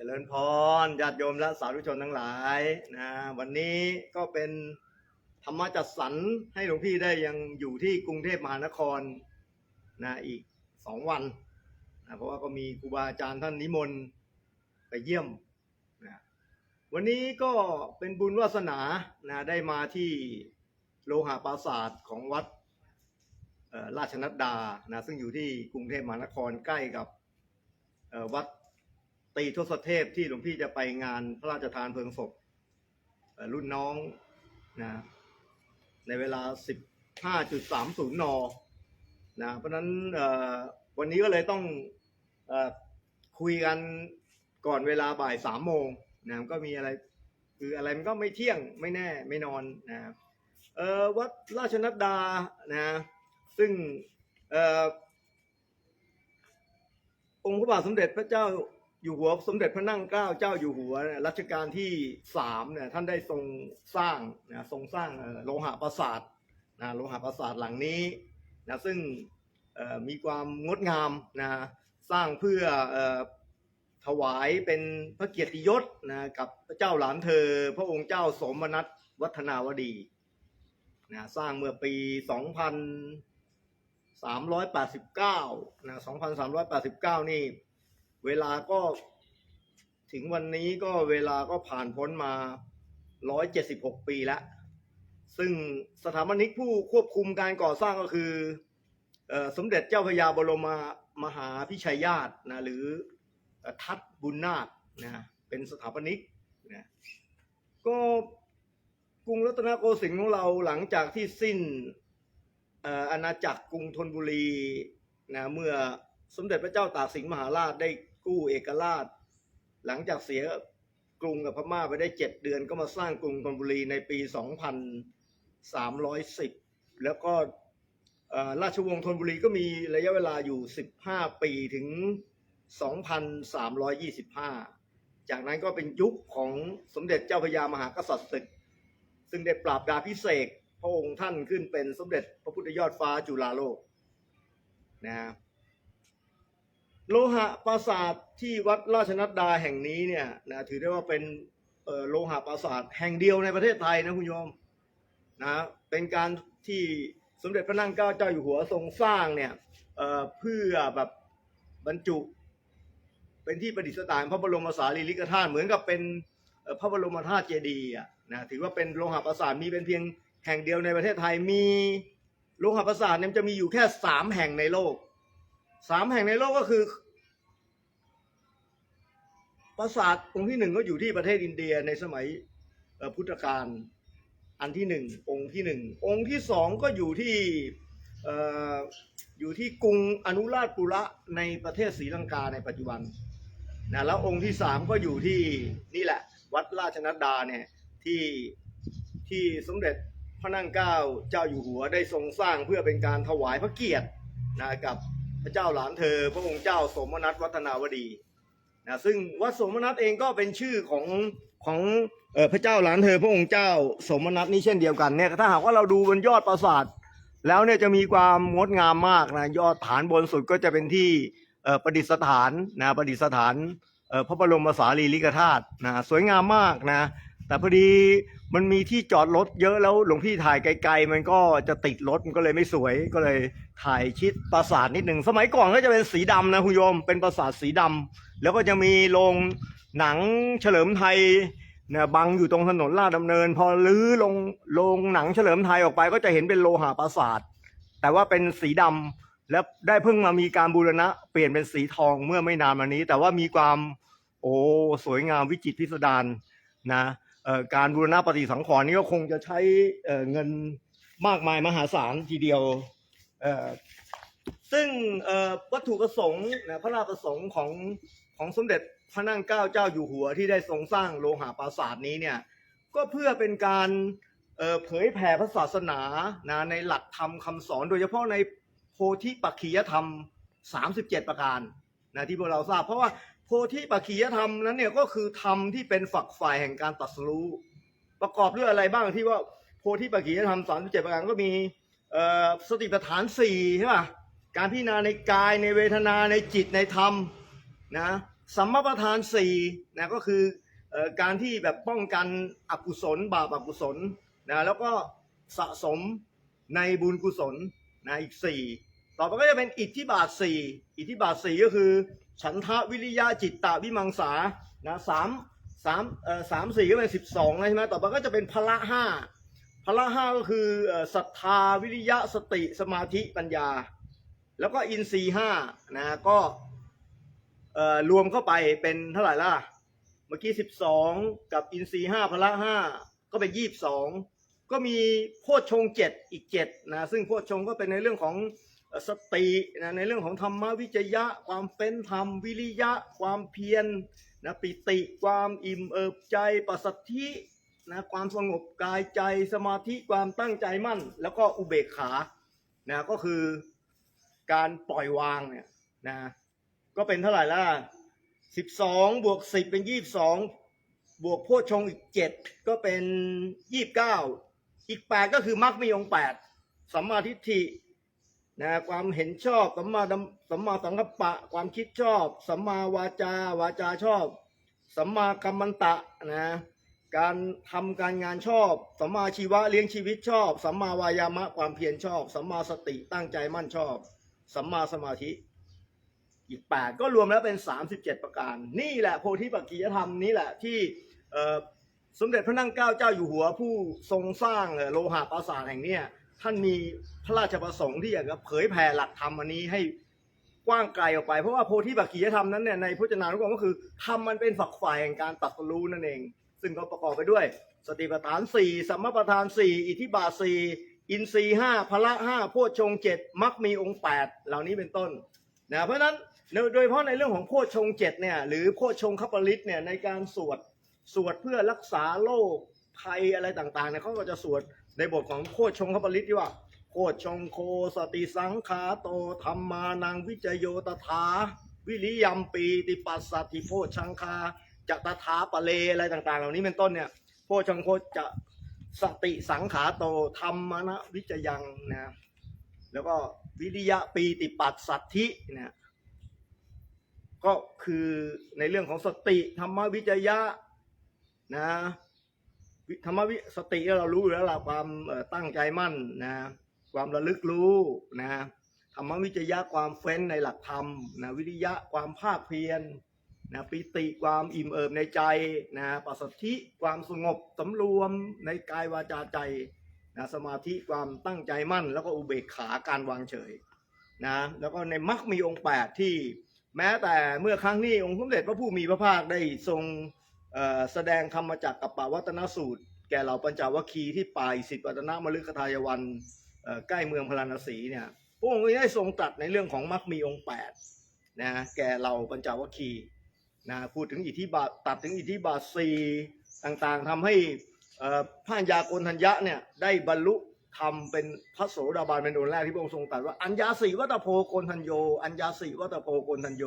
เจริญพรญาติโยมและสาธุชนทั้งหลายนะวันนี้ก็เป็นธรรมจัดสรรให้หลวงพี่ได้ยังอยู่ที่กรุงเทพมหานครนะอีกสองวันนะเพราะว่าก็มีครูบาอาจารย์ท่านนิมนต์ไปเยี่ยมนะวันนี้ก็เป็นบุญวาสนานะได้มาที่โลหะปราศาสตร์ของวัดราชนัดดานะซึ่งอยู่ที่กรุงเทพมหานครใกล้กับวัด ตีทศเทพที่หลวงพี่จะไปงานพระราชทานเพลิงศพรุ่นน้องนะในเวลา 15.30 น นะเพราะนั้นวันนี้ก็เลยต้องอคุยกันก่อนเวลาบ่ายสามโมงนะก็มีอะไรคืออะไรมันก็ไม่เที่ยงไม่แน่ไม่นอนนะเออวัดราชนัดดานะซึ่งเออองค์พระบาทสมเด็จพระเจ้า อยู่หัวสมเด็จพระนั่งเกล้าเจ้าอยู่หัวรัชกาลที่สามเนี่ยท่านได้ทรงสร้างนะทรงสร้างโลหะปราสาทนะโลหะปราสาทหลังนี้นะซึ่งมีความงดงามนะสร้างเพื่ออถวายเป็นพระเกียรติยศนะกับพระเจ้าหลานเธอ พระองค์เจ้าสมนัตวัฒนาวดีนะสร้างเมื่อปี2000สามร้อยแปดสิบเก้านะสองพัน เวลาก็ถึงวันนี้ก็เวลาก็ผ่านพ้นมาร้อยเจ็ดสิบหกปีแล้ว ซึ่งสถาปนิกผู้ควบคุมการก่อสร้างก็คืออสมเด็จเจ้าพระยาบรมมหาพิชัยญาตินะหรือทัดบุญนาคนะเป็นสถาปนิกนะก็กรุงรัตนโกสินทร์ของเราหลังจากที่สิ้นเอ่ออาณาจักรกรุงธนบุรีนะเมื่อสมเด็จพระเจ้าตากสินมหาราชได้ กู้เอกราช หลังจากเสียกรุงกับพม่าไปได้เจ็ดเดือนก็มาสร้างกรุงธนบุรีในปี 2310 แล้วก็ราชวงศ์ธนบุรีก็มีระยะเวลาอยู่ 15 ปีถึง 2,325 จากนั้นก็เป็นยุคของสมเด็จเจ้าพระยามหากษัตริย์ศึก ซึ่งได้ปราบดาพิเศษพระองค์ท่านขึ้นเป็นสมเด็จพระพุทธยอดฟ้าจุฬาโลกนะฮะ โลหะปราสาทที่วัดราชนัดดาแห่งนี้เนี่ยนะถือได้ว่าเป็นโลหะปราสาทแห่งเดียวในประเทศไทยนะคุณโยมนะเป็นการที่สมเด็จพระนั่งเกล้าเจ้าอยู่หัวทรงสร้างเนี่ยเเพื่อแบบบรรจุ เป็นที่ประดิษฐานพระบรมสารีริกธาตุเหมือนกับเป็นพระบรมธาตุเจดีย์นะถือว่าเป็นโลหะปราสาทมีเป็นเพียงแห่งเดียวในประเทศไทยมีโลหะปราสาทเนี่ยจะมีอยู่แค่สามแห่งในโลก สามแห่งในโลกก็คือ ปราสาทองค์ที่หนึ่งก็อยู่ที่ประเทศอินเดียในสมัยพุทธกาลอันที่หนึ่งองค์ที่หนึ่งองค์ที่สองก็อยู่ที่อออยู่ที่กรุงอนุราชปุระในประเทศศรีลังกาในปัจจุบันนะแล้วองค์ที่สามก็อยู่ที่นี่แหละ วัดราชนัดดาเนี่ยที่ที่สมเด็จพระนั่งเกล้าเจ้าอยู่หัวได้ทรงสร้างเพื่อเป็นการถวายพระเกียรตินะกับ พระเจ้าหลานเธอ พระองค์เจ้าสมนัตวัฒนาวดีนะซึ่งวัดสมนัตเองก็เป็นชื่อของของออพระเจ้าหลานเธอ พระองค์เจ้าสมนัตนี่เช่นเดียวกันเนี่ยถ้าหากว่าเราดูบนยอดปราสาทแล้วเนี่ยจะมีความงดงามมากนะยอดฐานบนสุดก็จะเป็นที่ประดิษฐานนะประดิษฐานพระบรมสารีริกธาตุนะสวยงามมากนะ แต่พอดีมันมีที่จอดรถเยอะแล้วหลวงพี่ถ่ายไกลๆ มันก็จะติดรถมันก็เลยไม่สวยก็เลยถ่ายชิดปราสาทนิดหนึ่งสมัยก่อนก็จะเป็นสีดำนะคุณโยมเป็นปราสาทสีดำแล้วก็จะมีโรงหนังเฉลิมไทยเนี่ยบังอยู่ตรงถนนลาดดำเนิน พอลื้อลงโรงหนังเฉลิมไทยออกไป ก็จะเห็นเป็นโลหะปราสาทแต่ว่าเป็นสีดำแล้วได้เพิ่งมามีการบูรณะ เปลี่ยนเป็นสีทองเมื่อไม่นานมานี้ แต่ว่ามีความโอ้สวยงามวิจิตรพิสดารนะ การบูรณะปฏิสังขรณ์นี้ก็คงจะใช้เเงินมากมายมหาศาลทีเดียว ซึ่งวัตถุประสงค์นะพระราชประสงค์ของของสมเด็จพระนั่งเกล้าเจ้าอยู่หัวที่ได้ทรงสร้างโลหะปราสาทนี้เนี่ยก็เพื่อเป็นการเอ่อเผยแผ่พระศาสนานะในหลักธรรมคำสอน โดยเฉพาะในโพธิปักขียธรรม 37 ประการนะที่พวกเราทราบ เพราะว่า โพธิปักขียธรรมนั้นเนี่ยก็คือธรรมที่เป็นฝักฝ่ายแห่งการตรัสรู้ประกอบด้วยอะไรบ้างที่ว่าโพธิปักขียธรรม37ประการก็มีสติปัฏฐานสี่ใช่ป่ะการพิจารณาในกายในเวทนาในจิตในธรรมนะสัมมาประธานสี่นะก็คือออการที่แบบป้องกันอกุศล บาปอกุศลนะแล้วก็สะสมในบุญกุศลนะอีกสี่ต่อไปก็จะเป็นอิทธิบาทสี่อิทธิบาทสี่ก็คือ ฉันทะวิริยะจิตตะวิมังสานะสามสามเอ่อสามสี่ก็เป็นสิบสองใช่ไหมต่อไปก็จะเป็นพละห้าพละห้าก็คือศรัทธาวิริยะสติสมาธิปัญญา แล้วก็อินทรีห้านะก็เอ่อรวมเข้าไปเป็นเท่าไหร่ล่ะ เมื่อกี้สิบสองกับอินทรีห้าพละห้าก็เป็นยี่สิบสองก็มีโพชฌงเจ็ดอีกเจ็ดนะซึ่งโพชฌงก็เป็นในเรื่องของ สตินะในเรื่องของธรรมวิจยะ ความเป็นธรรมวิริยะ ความเพียรนะปิติความอิ่มเอิบใจปัสสัทธินะความสงบกายใจสมาธิความตั้งใจมั่น แล้วก็อุเบกขานะก็คือการปล่อยวางเนี่ยนะก็เป็นเท่าไหร่ละสิบสองบวกสิบเป็นยี่สิบสองบวกโพชฌงอีกเจ็ดก็เป็นยี่สิบเก้าอีกแปดก็คือมรรคมีองค์แปดสัมมาทิฏฐิ นะความเห็นชอบสัมมาสัมมาสังกัปปะ ความคิดชอบสัมมาวาจาวาจาชอบสัมมากัมมันตะนะการทำการงานชอบสัมมาชีวะเลี้ยงชีวิตชอบสัมมาวายามะความเพียรชอบสัมมาสติตั้งใจมั่นชอบสัมมาสมาธิอีก 8 ก็รวมแล้วเป็น 37 ประการ นี่แหละโพธิปักกียธรรมนี่แหละที่สมเด็จพระนั่งเกล้าเจ้าอยู่หัวผู้ทรงสร้างโลหะปราสาทแห่งเนี้ย ท่านมีพระราชประสงค์ที่อยากจะเผยแผ่หลักธรรมอันนี้ให้กว้างไกลออกไป เพราะว่าโพธิปักกียธรรมนั้นเนี่ยในพจนานุกรมก็คือทำมันเป็นฝักฝ่ายแห่งการตัดรู้นั่นเอง ซึ่งก็ประกอบไปด้วย สติปัฏฐานสี่สัมมาปัฏฐานสี่อิทธิบาทสี่อินทรีห้าพละห้าโพชฌงเจ็ดมักมีองค์แปดเหล่านี้เป็นต้นนะเพราะฉะนั้นโดยเฉพาะในเรื่องของโพชฌงเจ็ดเนี่ยหรือโพชฌงคปริตเนี่ยในการสวดสวดเพื่อรักษาโรคภัยอะไรต่างๆเนี่ยเขาก็จะสวด ในบทของโพชงคปริตที่ว่าโพชงโคสติสังขาโตธรรมานังวิจโยตถา วิริยมปีติปัสสัติโพชังคาจะตถาปะเลอะไรต่างๆ เหล่านี้เป็นต้นเนี่ยโพชังโคจะสติสังขาโตธรรมนะวิจยังนะแล้วก็วิริยะปีติปัสสัทธินะก็คือในเรื่องของสติธรรมวิจยะนะ ธรรมวิสติเรารู้อยู่แล้วเราความตั้งใจมั่นนะความระลึกรู้นะธรรมวิจยะความเฟ้นในหลักธรรมนะวิริยะความภาคเพียรนะปิติความอิ่มเอิบในใจนะปัสสธิความสงบสำรวมในกายวาจาใจนะสมาธิความตั้งใจมั่น แล้วก็อุเบกขาการวางเฉยนะแล้วก็ในมรรคมีองค์แปดที่ แม้แต่เมื่อครั้งนี้องค์สมเด็จพระผู้มีพระภาคได้ทรง แสดงธรรมจักกับปาวัตนสูตร แก่เหล่าปัญจวัคคีย์ที่ป่ายสิทธิปัตนมฤคทายวันใกล้เมืองพาราณสีเนี่ยพระองค์ได้ทรงตรัสในเรื่องของมรรคมีองค์แปดนะแก่เหล่าปัญจวัคคีย์นะพูดถึงอิทธิบาทตัดถึงอิทธิบาทสีต่างๆทำให้เอ่อพระัญญาโกณทัญญะเนี่ยได้บรรลุธรรมเป็นพระโสดาบันเป็นองค์แรกที่พระองค์ทรงตรัสว่าอัญญาสีวัตโพโกณทัญโย อัญญาสีวัตโพโกณทัญโย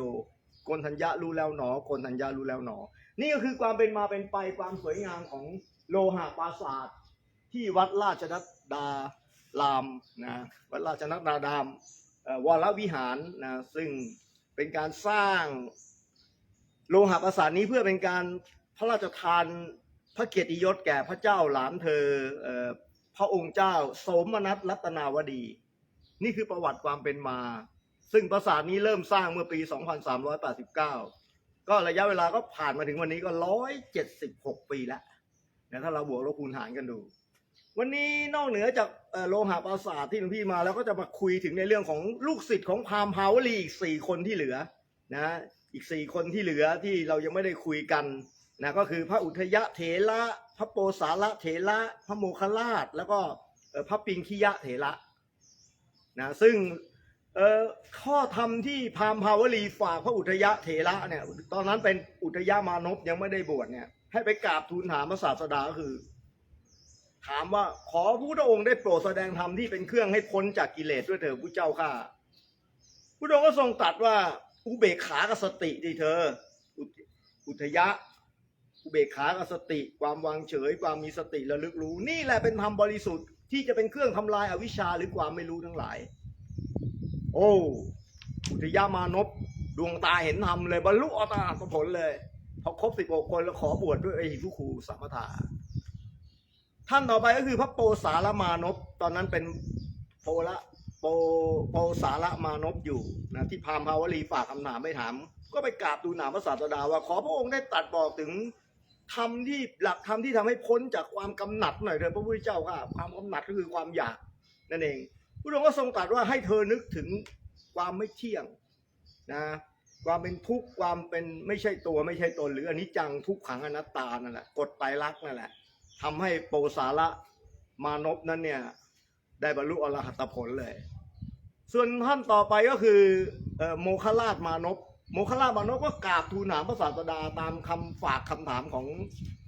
โกณทัญญะรู้แล้วหนอโกณทัญญะรู้แล้วหนอ นี่ก็คือความเป็นมาเป็นไปความสวยงามของโลหะปราสาทที่วัดราชนัดดารามนะวัดราชนัดดารามวรวิหารนะซึ่งเป็นการสร้างโลหะประสาทนี้เพื่อเป็นการพระราชทานพระเกียรติยศแก่พระเจ้าหลานเธอเออพระองค์เจ้าสมนัสรัตนาวดี นี่คือประวัติความเป็นมา ซึ่งปราสาทนี้เริ่มสร้างเมื่อปี 2389 ก็ระยะเวลาก็ผ่านมาถึงวันนี้ก็176ปีแล้วนะถ้าเราบวกลบคูณหารกันดู วันนี้นอกเหนือจากโลหะปราสาทที่หลวงพี่มาแล้วก็จะมาคุยถึงในเรื่องของลูกศิษย์ของพราหมณ์พาวลีอีก4คนที่เหลือนะอีกสี่คนที่เหลือที่เรายังไม่ได้คุยกันนะก็คือพระอุทยะเถระพระโปสาระเถระพระโมคคัลาช แล้วก็พระปิงคิยะเถระนะซึ่ง เอ่อข้อธรรมที่พามภาวลีฝากพระอุทยะเถระเนี่ยตอนนั้นเป็นอุทยมานพยังไม่ได้บวชเนี่ย ให้ไปกราบทูลถามพระศาสดาก็คือ ถามว่าขอพระพุทธองค์ได้โปรดแสดงธรรมที่เป็นเครื่องให้พ้นจากกิเลสด้วยเถิดผู้เจ้าข้าพระองค์ก็ทรงตรัสว่าอุเบกขากับสติดิเธออุอุทยะ อุเบกขากับสติ ความวางเฉย ความมีสติระลึกรู้ นี่แหละเป็นธรรมบริสุทธิ์ที่จะเป็นเครื่องทำลายอวิชชาหรือความไม่รู้ทั้งหลาย โอ้อุทยามานพดวงตาเห็นธรรมเลยบรรลุอรหัตผลเลยพอครบสิบหกคนแล้วขอบวชด้วยไอ้หิทุครูสัมปทาท่านต่อไปก็คือพระโปสารมานพตอนนั้นเป็นโปละโปโปสารมานพอยู่นะที่พามภาวลีฝากคำถามไม่ถาม ก็ไปกราบทูลถามพระศาสดาว่า ขอพระองค์ได้ตัดบอกถึงธรรมที่หลักธรรมที่ทำให้พ้นจากความกำหนัดหน่อยเถิดพระพุทธเจ้าค่ะ ความกำหนัดก็คือความอยากนั่นเอง พระองค์ก็ทรงตรัสว่าให้เธอนึกถึงความไม่เที่ยงนะความเป็นทุกข์ความเป็นไม่ใช่ตัวไม่ใช่ตนหรืออนิจจังทุกขังอนัตตานั่นแหละกฎไตรลักษณ์นั่นแหละทำให้โปสาระมานพนั้นเนี่ยได้บรรลุอรหัตผลเลย ส่วนท่านต่อไปก็คือโมคลราชมานพโมคลราชมานพก็กราบทูลถามพระศาสดาตามคำฝากคำถามของ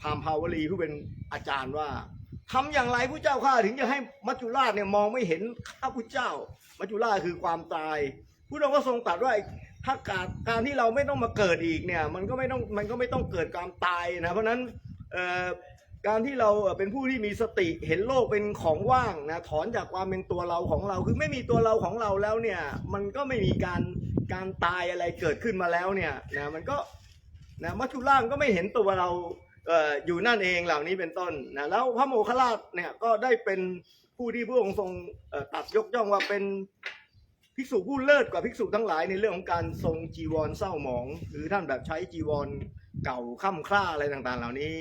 พามภาวลีผู้เป็นอาจารย์ว่า ทำอย่างไรผู้เจ้าข้าถึงจะให้มัจจุราชเนี่ยมองไม่เห็นข้าพุทธเจ้า มัจจุราชคือความตายผู้องค์ก็ทรงตรัสว่าถ้าการการที่เราไม่ต้องมาเกิดอีกเนี่ยมันก็ไม่ต้องมันก็ไม่ต้องเกิดความตายนะเพราะนั้นการที่เราเป็นผู้ที่มีสติเห็นโลกเป็นของว่างนะถอนจากความเป็นตัวเราของเรา คือไม่มีตัวเราของเราแล้วเนี่ยมันก็ไม่มีการการตายอะไรเกิดขึ้นมาแล้วเนี่ยนะมันก็นะมัจจุราชก็ไม่เห็นตัวเรา อยู่นั่นเองเหล่านี้เป็นต้นนะแล้วพระโมคคัลลาชเนี่ยก็ได้เป็นผู้ที่พระองค์ทรงตัดยกย่องว่าเป็นภิกษุผู้เลิศกว่าภิกษุทั้งหลายในเรื่องของการทรงจีวรเศร้าหมองหรือท่านแบบใช้จีวรเก่าค่ำคร่าอะไรต่างๆ เหล่านี้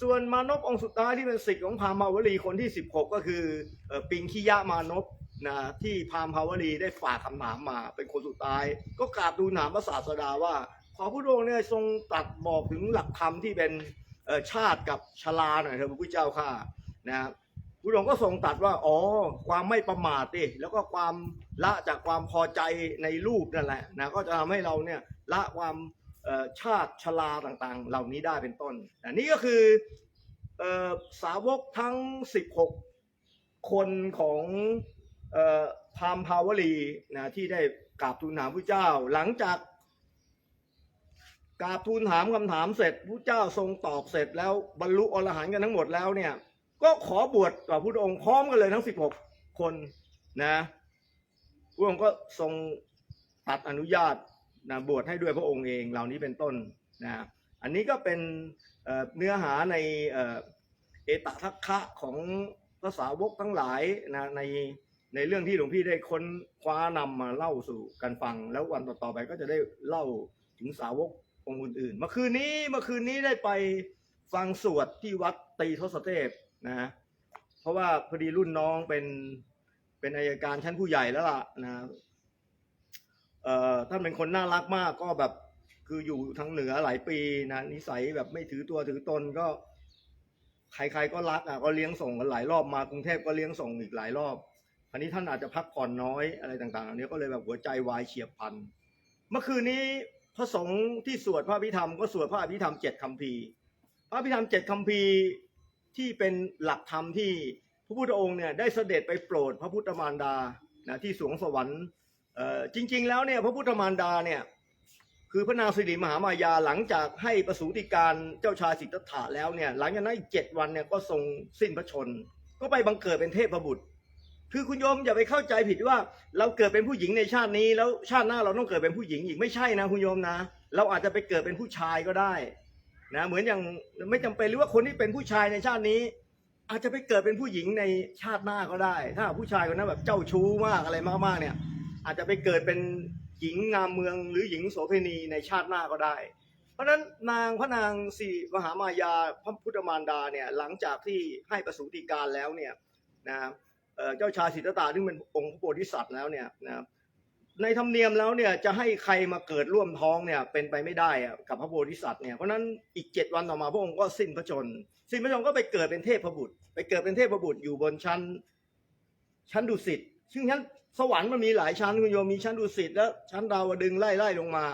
ส่วนมานพองค์สุดท้ายที่เป็นศิษย์ของพามาวลีคนที่ 16 ก็คืออปิงคิยะมานพนะที่พามภาวลีได้ฝากคำถามมาเป็นคนสุดท้าย ก็กราบทูลถามพระศาสดาว่า ขอพระองค์เนี่ยทรงตัดบอกถึงหลักธรรมที่เป็น ชาติกับชราหน่อยเถอะพระพุทธเจ้าค่ะนะพระองค์ก็ทรงตรัสว่าอ๋อความไม่ประมาทดิแล้วก็ความละจากความพอใจในรูปนั่นแหละนะก็จะทำให้เราเนี่ยละความชาติชลาต่างๆ เหล่านี้ได้เป็นต้นอันนี้ก็คืออสาวกทั้ง 16 คนของอพามณ์ภาวลีนะที่ได้กราบทูลถามพระเจ้าหลังจาก กราบทูลถามคำถามเสร็จพระเจ้าทรงตอบเสร็จแล้วบรรลุอรหันต์กันทั้งหมดแล้วเนี่ย ก็ขอบวชกับพระองค์พร้อมกันเลยทั้ง 16 คนนะพระองค์ก็ทรงตัดอนุญาตนะบวชให้ด้วยพระองค์เองเหล่านี้เป็นต้นนะอันนี้ก็เป็นเเนื้อหาในเออเอตทัคคะของภาษาวกทั้งหลายนะในในเรื่องที่หลวงพี่ได้ค้นคว้านำมาเล่าสู่กันฟัง แล้ววันต่อๆไปก็จะได้เล่าถึงสาวก องค์อื่นๆ เมื่อคืนนี้เมื่อคืนนี้ได้ไปฟังสวดที่วัดตีทศเทพนะเพราะว่าพอดีรุ่นน้องเป็นเป็นอายการชั้นผู้ใหญ่แล้วล่ะนะเอ่อท่านเป็นคนน่ารักมากก็แบบคืออยู่ทางเหนือหลายปีนะนิสัยแบบไม่ถือตัวถือตนก็ ใครๆก็รักอะก็เลี้ยงส่งกันหลายรอบมากรุงเทพก็เลี้ยงส่งอีกหลายรอบอันนี้ท่านอาจจะพักผ่อนน้อยอะไรต่างๆเหล่านี้ก็เลยแบบหัวใจวายเฉียบพลันเมื่อคืนนี้ พระสงฆ์ที่สวดพระอภิธรรมก็สวดพระอภิธรรมเจ็ดคำพีพระอภิธรรมเจ็ดคำพีที่เป็นหลักธรรมที่พระพุทธองค์เนี่ยได้เสด็จไปโปรดพระพุทธมารดานะที่สวงสวรรค์เอ่อจริง ๆ แล้วเนี่ยพระพุทธมารดาเนี่ยคือพระนางสิริมหามายาหลังจากให้ประสูติการเจ้าชายสิทธัตถะแล้วเนี่ยหลังจากนั้นอีกเจ็ดวันเนี่ยก็ทรงสิ้นพระชน ก็ไปบังเกิดเป็นเทพบุตร คือคุณโยมอย่าไปเข้าใจผิดว่า เราเกิดเป็นผู้หญิงในชาตินี้ แล้วชาติหน้าเราต้องเกิดเป็นผู้หญิงอีกไม่ใช่นะคุณโยมนะ เราอาจจะไปเกิดเป็นผู้ชายก็ได้นะเหมือนอย่างไม่จำเป็นหรือว่าคนที่เป็นผู้ชายในชาตินี้ อาจจะไปเกิดเป็นผู้หญิงในชาติหน้าก็ได้ ถ้าผู้ชายคนนั้นแบบเจ้าชู้มากอะไรมากๆเนี่ย อาจจะไปเกิดเป็นหญิงงามเมืองหรือหญิงโสเภณีในชาติหน้าก็ได้ เพราะฉะนั้นนางพระนางสีมหามายาพระพุทธมารดาเนี่ยหลังจากที่ให้ประสูติการแล้วเนี่ยนะ เจ้าชายสิทธัตถะซึ่งเป็นองค์พระโพธิสัตว์แล้วเนี่ยนะในธรรมเนียมแล้วเนี่ยจะให้ใครมาเกิดร่วมท้องเนี่ยเป็นไปไม่ได้อะกับพระโพธิสัตว์เนี่ยเพราะนั้นอีกเจ็ดวันต่อมาพระองค์ก็สิ้นพระชน สิ้นพระชนก็ไปเกิดเป็นเทพบุตร ไปเกิดเป็นเทพบุตรอยู่บนชั้นชั้นดุสิตซึ่งชั้นสวรรค์มันมีหลายชั้นคุณโยมมีชั้นดุสิตแล้วชั้นดาวดึงไล่ไล่ลงมา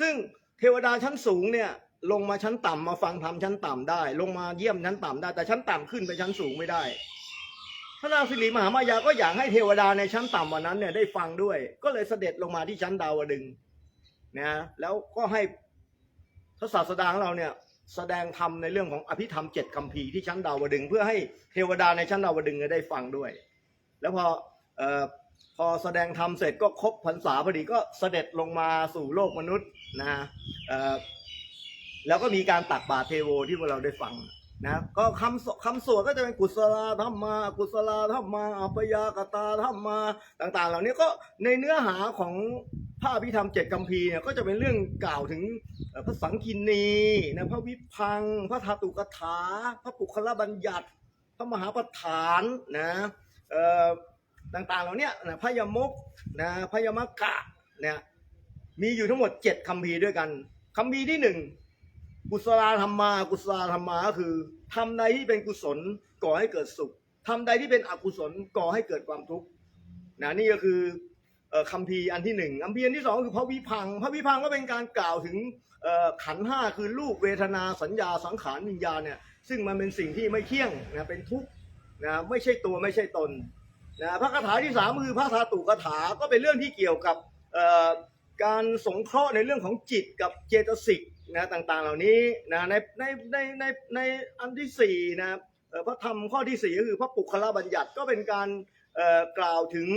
ซึ่งเทวดาชั้นสูงเนี่ยลงมาชั้นต่ำมาฟังธรรมชั้นต่ำได้ ลงมาเยี่ยมชั้นต่ำได้แต่ชั้นต่ำขึ้นไปชั้นสูงไม่ได้ พระนางสิริมหามายาก็อยากให้เทวดาในชั้นต่ำวันนั้นเนี่ยได้ฟังด้วย ก็เลยเสด็จลงมาที่ชั้นดาวดึงนะแล้วก็ให้พระศาสดาของเราเนี่ยแสดงธรรมในเรื่องของอภิธรรมเจ็ดคำพีที่ชั้นดาวดึงเพื่อให้เทวดาในชั้นดาวดึงเนี่ยได้ฟังด้วย แล้วพอเอ่อพอแสดงธรรมเสร็จก็ครบพรรษาพอดีก็เสด็จลงมาสู่โลกมนุษย์นะฮะเอ่อแล้วก็มีการตักบาตรเทโวที่พวกเราได้ฟัง นะก็คำคำสวดก็จะเป็นกุศลธรรมากุศลธรรมาอัปยากตาธรรมาต่าง ๆ เหล่านี้ก็ในเนื้อหาของพระอภิธรรมเจ็ดกัมพีเนี่ยก็จะเป็นเรื่องกล่าวถึงพระสังคินีนะพระวิพัง พระธาตุกถา พระปุคละบัญญัติ พระมหาประธานนะต่างๆเหล่านี้นะพยมกนะพยมกะเนี่ยมีอยู่ทั้งหมดเจ็ดคำพีร์ด้วยกันคำพีร์ที่หนึ่ง กุศลธรรมา กุศลธรรมาก็คือทำใดที่เป็นกุศลก่อให้เกิดสุขทำใดที่เป็นอกุศลก่อให้เกิดความทุกข์นะนี่ก็คืออ่อคำพีร์อันที่หนึ่งคำพีร์อันที่สองคือพระวิพังพระวิพังก็เป็นการกล่าวถึงขันห้าคือรูปเวทนาสัญญาสังขารวิญญาณเนี่ยซึ่งมันเป็นสิ่งที่ไม่เที่ยงนะเป็นทุกข์นะไม่ใช่ตัวไม่ใช่ตนนะพระคาถาที่สามคือพระธาตุคาถาก็เป็นเรื่องที่เกี่ยวกับการสงเคราะห์ในเรื่องของจิตกับเจตสิก นะต่างๆเหล่านี้นะในในในในในอันที่สี่นะพระธรรมข้อที่สี่ก็คือพระปุคละบัญญัติก็เป็นการกล่าวถึง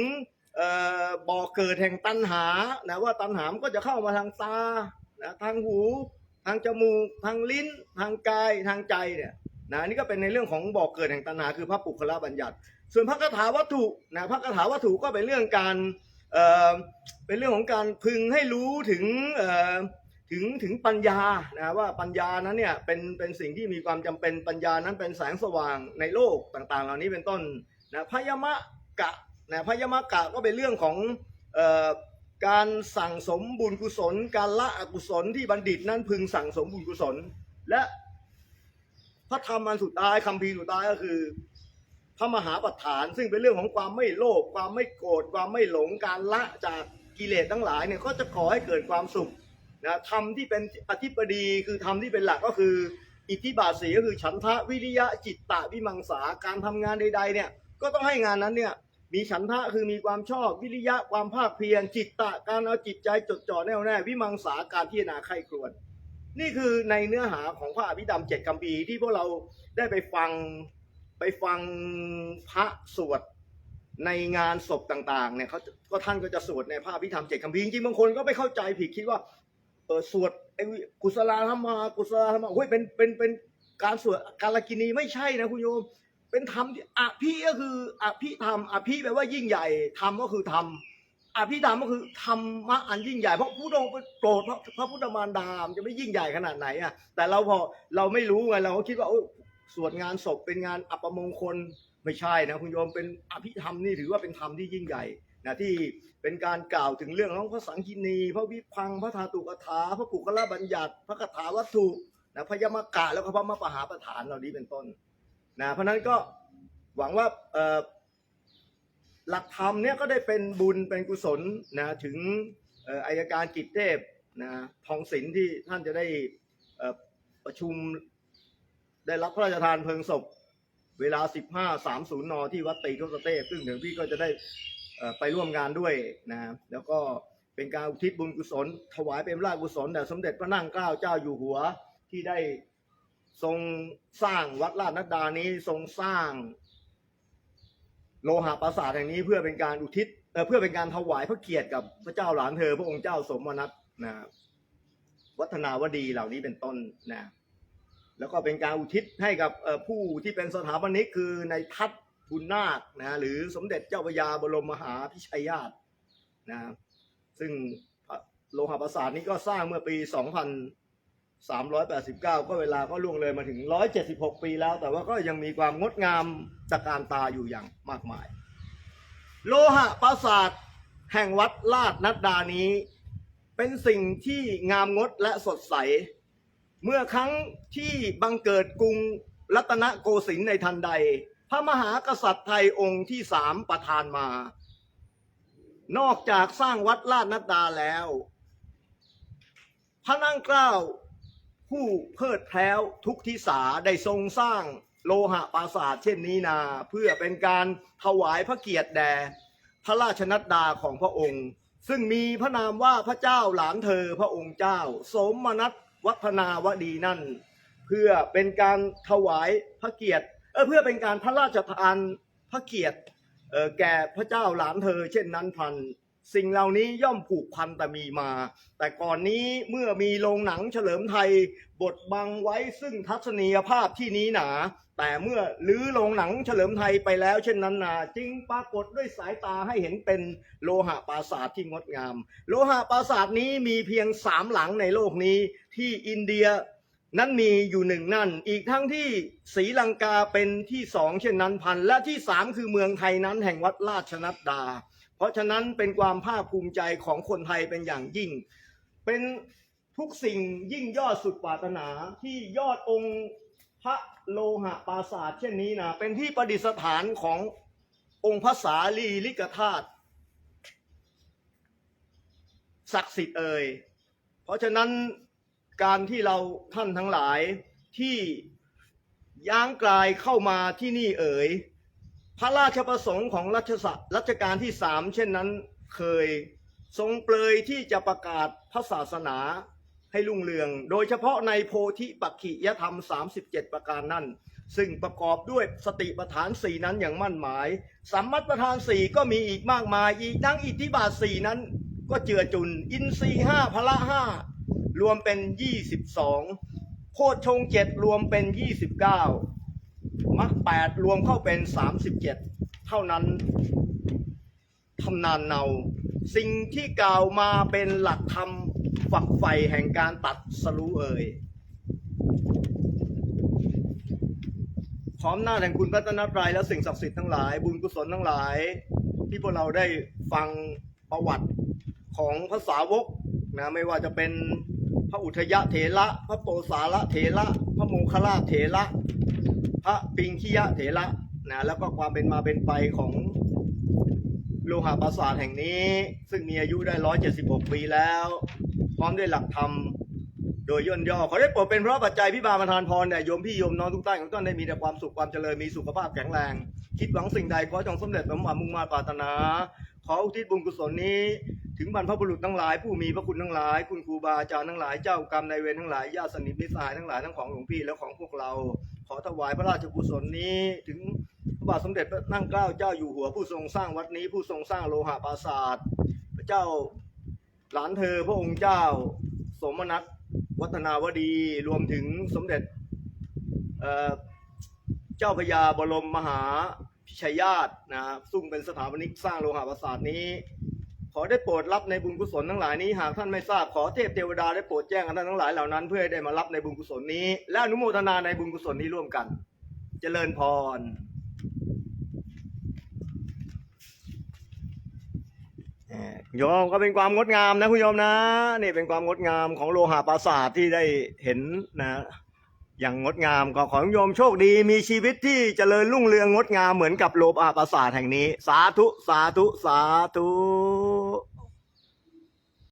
เอ่อบ่อเกิดแห่งตัณหานะว่าตัณหามก็จะเข้ามาทางตานะทางหู ทางจมูก ทางลิ้น ทางกายทางใจเนี่ยนะนี่ก็เป็นในเรื่องของบ่อกเกิดแห่งตัณหาคือพระปุคละบัญญัติ ส่วนพระคาถาวัตถุนะพระคาถาวัตถุก็เป็นเรื่องการเเป็นเรื่องของการพึงให้รู้ถึงเถึงถึงปัญญานะว่าปัญญานั้นเนี่ยเป็นเป็นสิ่งที่มีความจำเป็นปัญญานั้นเป็นแสงสว่างในโลกต่างๆ เหล่านี้เป็นต้นนะพยมะกะนะพยมะกะก็เป็นเรื่องของออการสั่งสมบุญกุศล การละอกุศลที่บัณฑิตนั้นพึงสั่งสมบุญกุศล และพระธรรมอันสุดท้ายคำพีสุดท้ายก็คือ พระมหาปัฏฐาน ซึ่งเป็นเรื่องของความไม่โลภความไม่โกรธความไม่หลงการละจากกิเลสทั้งหลายเนี่ยก็จะขอให้เกิดความสุข นะธรรมที่เป็นอธิปดีคือธรรมที่เป็นหลักก็คือ อิทธิบาทสีก็คือฉันทะวิริยะจิตตะวิมังสาการทำงานใด ๆ เนี่ยก็ต้องให้งานนั้นเนี่ยมีฉันทะคือมีความชอบวิริยะความภาคเพียรจิตตะการเอาจิตใจจดจ่อแน่วแน่วิมังสาการพิจารณาไข้ครวน นี่คือในเนื้อหาของพระอภิธรรมเจ็ดคำปีที่พวกเราได้ไปฟังไปฟังพระสวดในงานศพต่างๆเนี่ยเขาก็ท่านก็จะสวดในพระอภิธรรมเจ็ดคำพีจริงๆบางคนก็ไปเข้าใจผิดคิดว่า ออสวดไอ้กุศลธรรมากุศลธรรมาเฮ้ยเป็นเป็นเป็นการสวดการละกินีไม่ใช่นะคุณโยม เป็นธรรมที่อภิก็คืออภิธรรมอภิแปลว่ายิ่งใหญ่ธรรมก็คือธรรมอภิธรรมก็คือธรรมะอันยิ่งใหญ่เพราะผู้องค์โปรดพระพระพุทธมารดามจะไม่ยิ่งใหญ่ขนาดไหนอะแต่เราพอเราไม่รู้ไงเราก็คิดว่าสวดงานศพเป็นงานอัปมงคลไม่ใช่นะคุณโยมเป็นอภิธรรมนี่ถือว่าเป็นธรรมที่ยิ่งใหญ่ นะที่เป็นการกล่าวถึงเรื่องของพระสังคีนี พระวิพัง พระธาตุกถา พระปุกละบัญญัติ พระคาถาวัตถุนะพยมกะแล้วก็พระมปหาประธานเหล่านี้เป็นต้นนะเพราะนั้นก็หวังว่าหลักธรรมเนี่ยก็ได้เป็นบุญเป็นกุศลนะถึงอายการกิจเทพนะทองศิลที่ท่านจะได้ประชุมได้รับพระราชทานเพลิงศพ เวลา 15.30 น ที่วัดตีทศเทพซึ่งเดี๋ยวพี่ก็จะได้ ไปร่วมงานด้วยนะครับแล้วก็เป็นการอุทิศบุญกุศล ถวายเป็นราชกุศลแด่สมเด็จพระนั่งเกล้าเจ้าอยู่หัวที่ได้ทรงสร้างวัดลาดนัดดานี้ทรงสร้าง โลหะปราสาทแห่งนี้เพื่อเป็นการอุทิศเเพื่อเป็นการถวายพระเกียรติกับพระเจ้าหลานเธอ พระองค์เจ้าสมนัตนะวัฒนาวดีเหล่านี้เป็นต้นนะแล้วก็เป็นการอุทิศให้กับผู้ที่เป็นสถาปนิกคือในทัต บุญนาคนะหรือสมเด็จเจ้าพระยาบรมมหาพิชัยญาตินะซึ่งโลหะปราสาทนี้ก็สร้างเมื่อปี 2,389 ก็เวลาก็ล่วงเลยมาถึง 176 ปีแล้ว แต่ว่าก็ยังมีความงดงามตะการตาอยู่อย่างมากมาย โลหะปราสาทแห่งวัดลาดนัดดานี้ เป็นสิ่งที่งามงดและสดใส เมื่อครั้งที่บังเกิดกรุงรัตนโกสินทร์ในทันใด พระมหากษัตริย์ไทยองค์ที่สามประทานมา นอกจากสร้างวัดลาดนัดดาแล้ว พระนั่งเกล้าผู้เพิดแพ้วทุกทิสาได้ทรงสร้างโลหะปราสาทเช่นนี้นา เพื่อเป็นการถวายพระเกียรติแด่พระราชนัดดาของพระองค์ ซึ่งมีพระนามว่าพระเจ้าหลานเธอพระองค์เจ้า สมนัตวัฒนาวดีนั่น เพื่อเป็นการถวายพระเกียรติ เพื่อเป็นการพระราชทานพระเกียรติแก่พระเจ้าหลานเธอ เช่นนั้นพันสิ่งเหล่านี้ย่อมผูกพันแต่มีมา แต่ก่อนนี้เมื่อมีโรงหนังเฉลิมไทย บทบังไว้ซึ่งทัศนียภาพที่นี้หนา แต่เมื่อลื้อโรงหนังเฉลิมไทยไปแล้ว เช่นนั้นนาจึงปรากฏด้วยสายตาให้เห็นเป็นโลหะปราสาทที่งดงาม โลหะปราสาทนี้มีเพียงสามหลังในโลกนี้ที่อินเดีย นั้นมีอยู่หนึ่งนั่น อีกทั้งที่ศรีลังกาเป็นที่สองเช่นนั้นพัน และที่สามคือเมืองไทยนั้นแห่งวัดราชนัดดา เพราะฉะนั้นเป็นความภาคภูมิใจของคนไทยเป็นอย่างยิ่ง เป็นทุกสิ่งยิ่งยอดสุดปรารถนาที่ยอดองค์พระโลหะปราสาทเช่นนี้นะเป็นที่ประดิษฐานขององค์พระสาลีลิกธาตุศักดิ์สิทธิ์เอ่ยเพราะฉะนั้น การที่เราท่านทั้งหลายที่ย่างกลายเข้ามาที่นี่เอ่ยพระราชประสงค์ของรัชสะรัชกาลที่สามเช่นนั้นเคยทรงเปลยที่จะประกาศพระศาสนาให้รุ่งเรือง โดยเฉพาะในโพธิปักขิยธรรม 37 ประการนั้นซึ่งประกอบด้วยสติปัฏฐานสี่นั้นอย่างมั่นหมายสัมมัติประธานสี่ก็มีอีกมากมาย อีกทั้งอิทธิบาทสี่นั้น ก็เจือจุน อินทรีห้าพละห้า รวมเป็น22โพชฌงค์เจ็ดรวมเป็น29มรรคแปดรวมเข้าเป็น37เท่านั้นทำนานเนา สิ่งที่กล่าวมาเป็นหลักธรรมฝักใฝ่แห่งการตัดสรู้เอ่ยพร้อมหน้าแห่งคุณพระตนตรัยและสิ่งศักดิ์สิทธิ์ทั้งหลาย บุญกุศลทั้งหลาย ที่พวกเราได้ฟังประวัติของพระสาวกนะไม่ว่าจะเป็น พระอุทยะเถระ พระโปสาละเถระ พระโมคคลาเถระ พระปิงคียะเถระนะแล้วก็ความเป็นมาเป็นไปของโลหะปราสาทแห่งนี้ ซึ่งมีอายุได้ 176 ปีแล้ว พร้อมด้วยหลักธรรมโดยย่นย่อขอได้โปรดเป็นเพราะปัจจัยพิบาลประทานพรแด่โยมพี่โยมน้องทุกท่านของท่านได้มีแต่ความสุขความเจริญมีสุขภาพแข็งแรง คิดหวังสิ่งใดขอจงสำเร็จสมหวังมุ่งมาปรารถนา ขออุทิศบุญกุศลนี้ ถึงบรรพบุรุษทั้งหลาย ผู้มีพระคุณทั้งหลาย คุณครูบาอาจารย์ทั้งหลายเจ้ากรรมนายเวรทั้งหลายญาติสนิทมิตรสหายทั้งหลายทั้งของหลวงพี่และของพวกเรา ขอถวายพระราชกุศลนี้ถึงพระบาทสมเด็จพระนั่งเกล้าเจ้าอยู่หัวผู้ทรงสร้างวัดนี้ผู้ทรงสร้างโลหะปราสาทพระเจ้าหลานเธอพระองค์เจ้า สมนัตวัฒนาวดีรวมถึงสมเด็จเจ้าพระยาบรมมหาพิชยญาตนะซึ่งเป็นสถาปนิกสร้างโลหะปราสาทนี้ ขอได้โปรดรับในบุญกุศลทั้งหลายนี้หากท่านไม่ทราบขอเทพเทวดาได้โปรดแจ้งกับท่านทั้งหลายเหล่านั้น เพื่อให้ได้มารับในบุญกุศลนี้ และอนุโมทนาในบุญกุศลนี้ร่วมกัน เจริญพรโยมก็เป็นความงดงามนะคุณโยมนะนี่เป็นความงดงามของโลหะปราสาทที่ได้เห็นนะ อย่างงดงามก็ขอให้โยมโชคดีมีชีวิตที่เจริญรุ่งเรืองงดงามเหมือนกับโลหะปราสาทแห่งนี้ สาธุสาธุสาธุ